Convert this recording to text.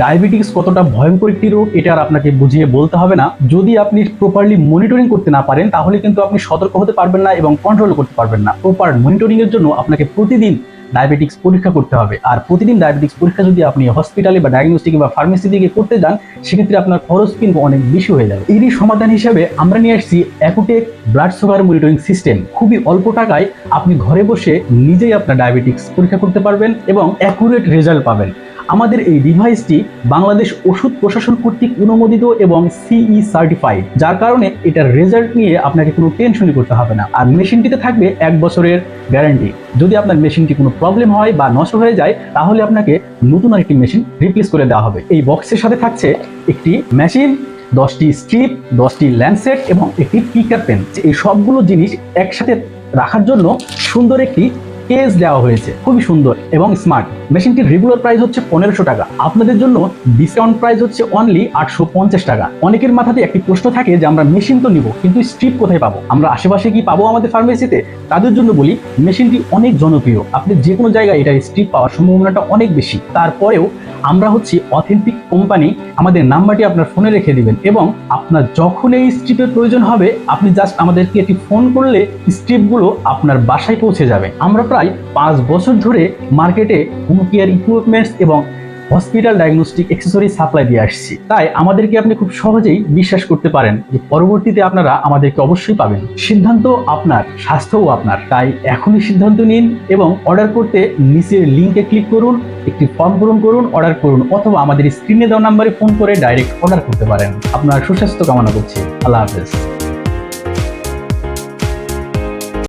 Diabetics কতটা ভয়ঙ্কর একটি রোগ, এটা আর আপনাকে বুঝিয়ে বলতে হবে না। যদি আপনি প্রপারলি মনিটরিং করতে না পারেন, তাহলে কিন্তু আপনি সতর্ক হতে পারবেন না এবং কন্ট্রোল করতে পারবেন না। প্রপার মনিটরিং এর জন্য আপনাকে প্রতিদিন ডায়াবেটিক্স পরীক্ষা করতে হবে। আর প্রতিদিন ডায়াবেটিক্স পরীক্ষা যদি আপনি হসপিটালে বা ডায়াগনস্টিক বা ফার্মেসি দিকে করতে যান, সেক্ষেত্রে আপনার খরচ কিন্তু অনেক বেশি হয়ে যাবে। এরই সমাধান হিসেবে আমরা নিয়ে আসছি Accutek blood sugar monitoring system খুবই অল্প টাকায় আপনি ঘরে বসে নিজেই আপনার ডায়াবেটিক্স পরীক্ষা করতে পারবেন এবং অ্যাকুরেট রেজাল্ট পাবেন। আমাদের এই ডিভাইসটি বাংলাদেশ ওষুধ প্রশাসন কর্তৃক অনুমোদিত এবং সিই সার্টিফাইড যার কারণে এটার রেজাল্ট নিয়ে আপনাকে কোনো টেনশনই করতে হবে না। আর মেশিনটিতে থাকবে এক বছরের গ্যারান্টি যদি আপনার মেশিনটি কোনো প্রবলেম হয় বা নষ্ট হয়ে যায়, তাহলে আপনাকে নতুন আরেকটি মেশিন রিপ্লেস করে দেওয়া হবে। এই বক্সের সাথে থাকছে একটি মেশিন দশটি স্ট্রিপ দশটি ল্যান্ডসেট এবং একটি পিকার পেন এই সবগুলো জিনিস একসাথে রাখার জন্য সুন্দর একটি কেস দেওয়া হয়েছে। খুবই সুন্দর এবং স্মার্ট মেশিনটির রেগুলার প্রাইস হচ্ছে পনেরোশো টাকা। আপনাদের জন্য ডিসকাউন্ট প্রাইস হচ্ছে অনলি আটশো পঞ্চাশ টাকা। অনেকের মাথাতে একটি প্রশ্ন থাকে যে, আমরা মেশিন তো নিব, কিন্তু স্ট্রিপ কোথায় পাবো? আমরা আশেপাশে কি পাবো আমাদের ফার্মেসিতে তাদের জন্য বলি, মেশিনটি অনেক জনপ্রিয়। আপনি যে কোনো জায়গায় এটা স্ট্রিপ পাওয়ার সম্ভাবনাটা অনেক বেশি। তারপরেও আমরা হচ্ছি অথেন্টিক কোম্পানি আমাদের নাম্বারটি আপনার ফোনে রেখে দিবেন এবং আপনার যখন এই স্ট্রিপের প্রয়োজন হবে, আপনি জাস্ট আমাদেরকে একটি ফোন করলে স্ট্রিপগুলো আপনার বাসায় পৌঁছে যাবে। আমরা প্রায় পাঁচ বছর ধরে মার্কেটে হোম কেয়ার ইকুইপমেন্টস এবং হসপিটাল ডায়াগনস্টিক অ্যাক্সেসরি সাপ্লাই দিয়ে আসছি। তাই আমাদেরকে আপনি খুব সহজেই বিশ্বাস করতে পারেন যে পরবর্তীতে আপনারা আমাদেরকে অবশ্যই পাবেন। সিদ্ধান্ত আপনার, স্বাস্থ্যও আপনার। তাই এখনই সিদ্ধান্ত নিন এবং অর্ডার করতে নিচের লিঙ্কে ক্লিক করুন, একটি ফর্ম পূরণ করুন অর্ডার করুন অথবা আমাদের স্ক্রিনে দেওয়া নাম্বারে ফোন করে ডাইরেক্ট অর্ডার করতে পারেন। আপনার সুস্বাস্থ্য কামনা করছি। আল্লাহ হাফেজ।